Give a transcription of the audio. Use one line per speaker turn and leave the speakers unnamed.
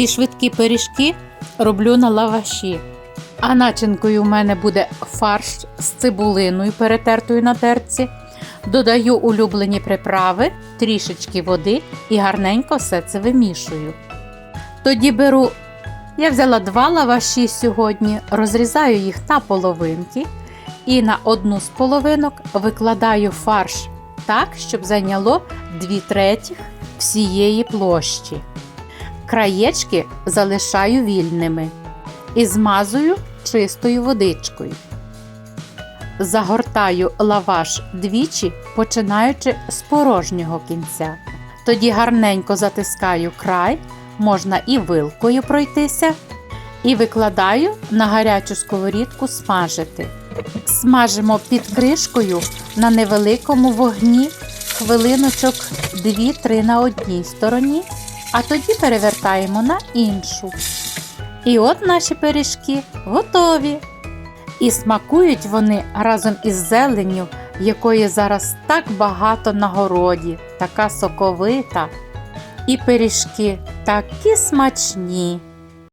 Ці швидкі пиріжки роблю на лаваші. А начинкою в мене буде фарш з цибулиною, перетертою на терці. Додаю улюблені приправи, трішечки води і гарненько все це вимішую. Тоді беру, я взяла два лаваші сьогодні, розрізаю їх на половинки і на одну з половинок викладаю фарш так, щоб зайняло дві третіх всієї площі. Краєчки залишаю вільними і змазую чистою водичкою. Загортаю лаваш двічі, починаючи з порожнього кінця. Тоді гарненько затискаю край, можна і вилкою пройтися, і викладаю на гарячу сковорідку смажити. Смажимо під кришкою на невеликому вогні хвилиночок 2-3 на одній стороні, а тоді перевертаємо на іншу. І от наші пиріжки готові. І смакують вони разом із зеленню, якої зараз так багато на городі, така соковита. І пиріжки такі смачні.